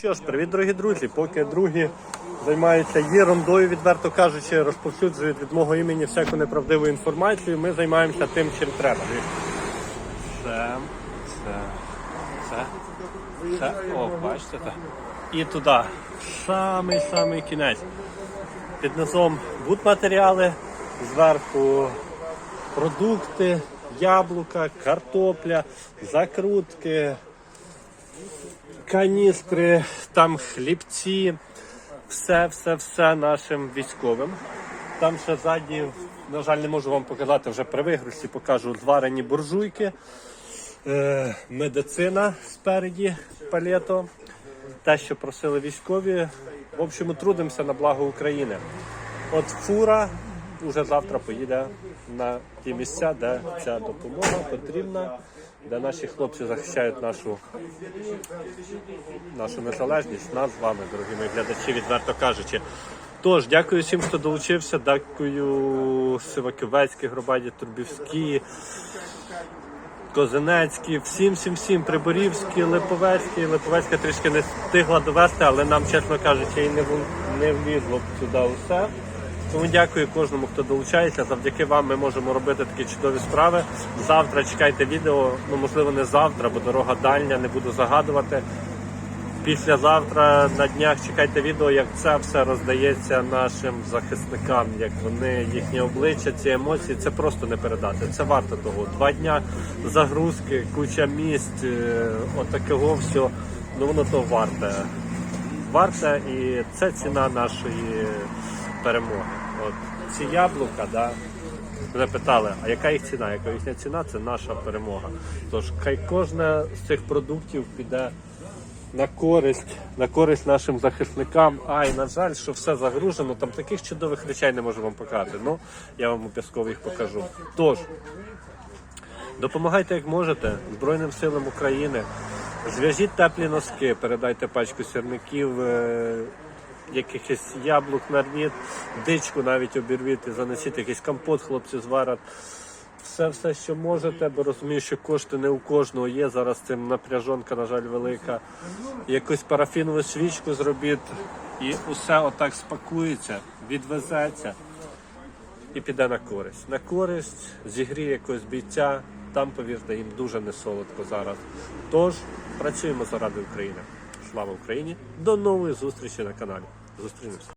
Що ж, привіт, дорогі друзі. Поки другі займаються ерундою, відверто кажучи, розповсюджують від мого імені всяку неправдиву інформацію. Ми займаємося тим, чим треба. Це, це, це, це. О, бачите так. І туди. Самий-самий кінець. Під низом будматеріали, зверху продукти, яблука, картопля, закрутки каністри, там хлібці, все, все, все нашим військовим. Там ще ззаді, на жаль, не можу вам показати, вже при вигрузці покажу зварені буржуйки, е, медицина спереді, палето, те, що просили військові. В общем, трудимося на благо України. От фура вже завтра поїде на ті місця, де ця допомога потрібна, де наші хлопці захищають нашу нашу незалежність, нас з вами, дорогі мої глядачі, відверто кажучи. Тож, дякую всім, хто долучився. Дякую Сиваківецькій громаді, Турбівській, Козинецькій, всім, всім, всім, Приборівській, Липовецькій. Липовецька трішки не встигла довести, але нам, чесно кажучи, і не влізло б сюди усе. Тому дякую кожному, хто долучається. Завдяки вам ми можемо робити такі чудові справи. Завтра чекайте відео. Ну можливо, не завтра, бо дорога дальня, не буду загадувати. Післязавтра на днях чекайте відео, як це все роздається нашим захисникам, як вони їхні обличчя, ці емоції. Це просто не передати. Це варто того. Два дня загрузки, куча місць, е, отакого все. Ну воно то варте. Варте і це ціна нашої перемоги. От ці яблука, да. Мене питали, а яка їх ціна? Яка їхня ціна? Це наша перемога. Тож хай кожне з цих продуктів піде на користь, на користь нашим захисникам. Ай, на жаль, що все загружено. Там таких чудових речей не можу вам показати. Ну я вам обов'язково їх покажу. Тож допомагайте як можете Збройним силам України. Зв'яжіть теплі носки, передайте пачку сірників, е, якихось яблук нарвіть, дичку навіть обірвіть і занесіть якийсь компот, хлопці зварять. Все, все, що можете, бо розумію, що кошти не у кожного є. Зараз цим напряжонка, на жаль, велика. Якусь парафінову свічку зробіть, і усе отак спакується, відвезеться і піде на користь. На користь зігріє якогось бійця. Там, повірте, їм дуже не солодко зараз. Тож працюємо заради України. Слава Україні! До нової зустрічі на каналі. Зустрінемося.